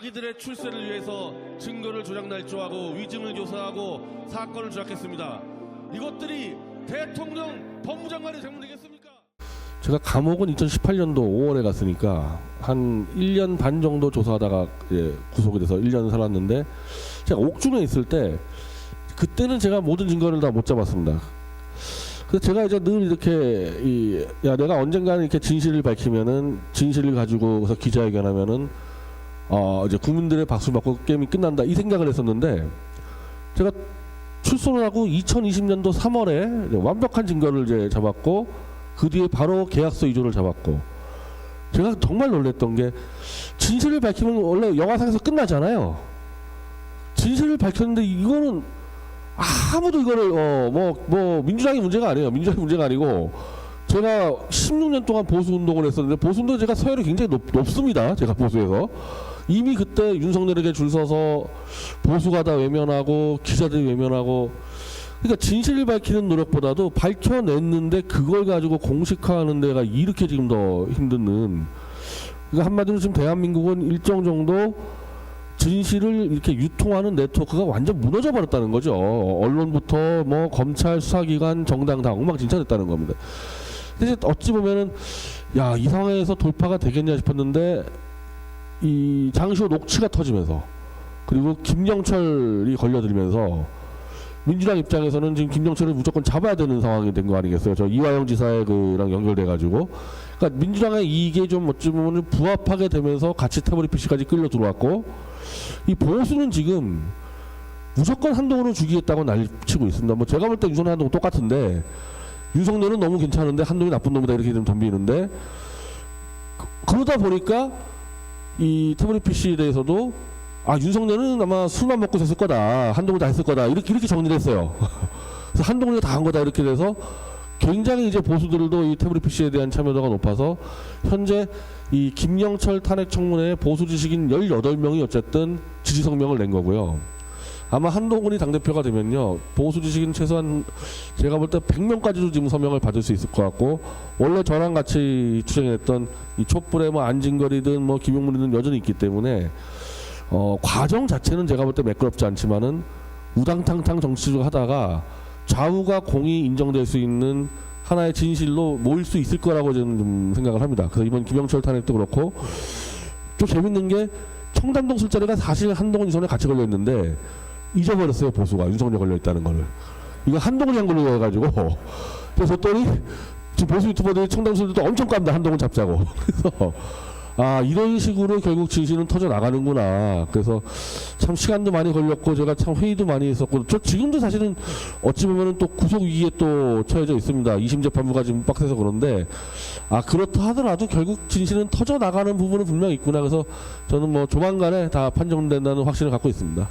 자기들의 출세를 위해서 증거를 조작 날조하고 위증을 교사하고 사건을 조작했습니다. 이것들이 대통령 법무장관의 잘못이겠습니까? 제가 감옥은 2018년도 5월에 갔으니까 한 1년 반 정도 조사하다가 예, 구속이 돼서 1년 살았는데 제가 옥중에 있을 때 그때는 제가 모든 증거를 다 못 잡았습니다. 그래서 제가 이제 늘 이렇게 이, 야 내가 언젠가는 이렇게 진실을 밝히면은 진실을 가지고서 기자회견하면은 어 이제 국민들의 박수 받고 게임이 끝난다 이 생각을 했었는데 제가 출소를 하고 2020년도 3월에 완벽한 증거를 이제 잡았고 그 뒤에 바로 계약서 이조를 잡았고 제가 정말 놀랬던 게 진실을 밝히면 원래 영화상에서 끝나잖아요. 진실을 밝혔는데 이거는 아무도 이거를 어뭐 뭐 민주당이 문제가 아니에요. 민주당이 문제가 아니고 제가 16년 동안 보수 운동을 했었는데 보수 운동 제가 서열이 굉장히 높, 높습니다. 제가 보수에서 이미 그때 윤석열에게 줄 서서 보수가 다 외면하고 기자들이 외면하고 그러니까 진실을 밝히는 노력보다도 밝혀냈는데 그걸 가지고 공식화하는 데가 이렇게 지금 더 힘든 그러니까 한마디로 지금 대한민국은 일정 정도 진실을 이렇게 유통하는 네트워크가 완전 무너져 버렸다는 거죠. 언론부터 뭐 검찰 수사기관 정당 다 엉망진창됐다는 겁니다. 이제 어찌 보면은 야 이 상황에서 돌파가 되겠냐 싶었는데 이 장시호 녹취가 터지면서 그리고 김영철이 걸려들면서 민주당 입장에서는 지금 김정철을 무조건 잡아야 되는 상황이 된 거 아니겠어요? 저 이화영 지사의 그랑 연결돼 가지고, 그러니까 민주당의 이익에 좀 어찌 보면 부합하게 되면서 같이 태블릿 PC까지 끌려 들어왔고, 이 보수는 지금 무조건 한동훈을 죽이겠다고 난리치고 있습니다. 뭐 제가 볼때 윤석열 한동훈 똑같은데 윤석열은 너무 괜찮은데 한동훈이 나쁜 놈이다 이렇게 좀 덤비는데 그- 그러다 보니까 이 태블릿 PC에 대해서도 아 윤석열은 아마 술만 먹고 됐을 거다 한동훈 다 했을 거다 이렇게 이렇게 정리를 했어요. 그래서 한동훈이 다 한 거다 이렇게 돼서 굉장히 이제 보수들도 이 태블릿 PC에 대한 참여도가 높아서 현재 이 김영철 탄핵 청문회에 보수 지식인 18명이 어쨌든 지지 성명을 낸 거고요. 아마 한동훈이 당대표가 되면요. 보수 지식인 최소한 제가 볼 때 100명까지도 지금 서명을 받을 수 있을 것 같고 원래 저랑 같이 추정했던 이 촛불에 뭐 안진걸이든 뭐 김용문이든 여전히 있기 때문에 어, 과정 자체는 제가 볼 때 매끄럽지 않지만은 우당탕탕 정치를 하다가 좌우가 공이 인정될 수 있는 하나의 진실로 모일 수 있을 거라고 저는 좀 생각을 합니다. 그래서 이번 김영철 탄핵도 그렇고 좀 재밌는 게 청담동 술자리가 사실 한동훈 이전에 같이 걸려 있는데 잊어버렸어요 보수가 윤석열 걸려 있다는 거를 이거 한동훈이 한 걸로 해가지고 그래서 봤더니 지금 보수 유튜버들이 청담동 술도 엄청 깝니다 한동훈 잡자고 그래서 아 이런 식으로 결국 진실은 터져 나가는구나. 그래서 참 시간도 많이 걸렸고 제가 참 회의도 많이 했었고 저 지금도 사실은 어찌 보면은 또 구속 위기에 또 처해져 있습니다. 2심 재판부가 지금 빡세서 그런데 아 그렇다 하더라도 결국 진실은 터져 나가는 부분은 분명히 있구나. 그래서 저는 뭐 조만간에 다 판정된다는 확신을 갖고 있습니다.